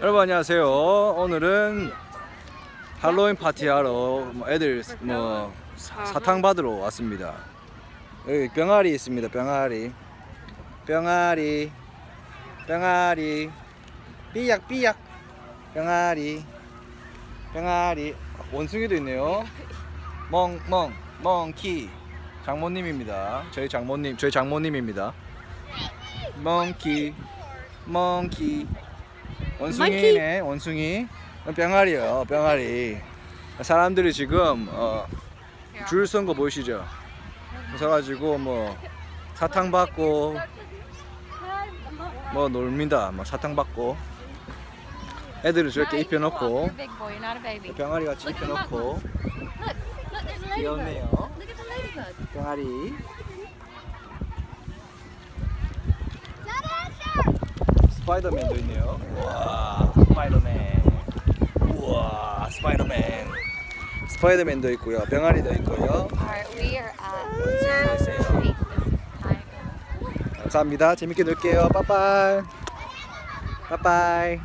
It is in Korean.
여러분 안녕하세요. 오늘은 할로윈 파티하러 뭐 애들 뭐 사- 사탕 받으러 왔습니다. 여기 병아리 있습니다. 병아리, 병아리, 병아리, 삐약 삐약, 병아리, 병아리. 원숭이도 있네요. 멍멍 멍키 장모님입니다. 저희 장모님 저희 장모님입니다. 멍키 멍키 원숭이네 원숭이. 병아리요 병아리. 사람들이 지금 어, 줄선 거 보이시죠? 서가지고 뭐 사탕 받고 뭐 놀민다. 뭐 사탕 받고 애들을 저렇게 입혀놓고 You're a big boy, you're not a baby. 병아리 같이 입혀놓고. Look, there's a ladybird. 귀엽네요. Look at the ladybird. 병아리 스파이더맨도 있네요. 와, 스파이더맨. 우와, 스파이더맨. 스파이더맨도 있고요. 병아리도 있고요. Tiger. 감사합니다. 재밌게 놀게요. 빠빠이. 빠빠이.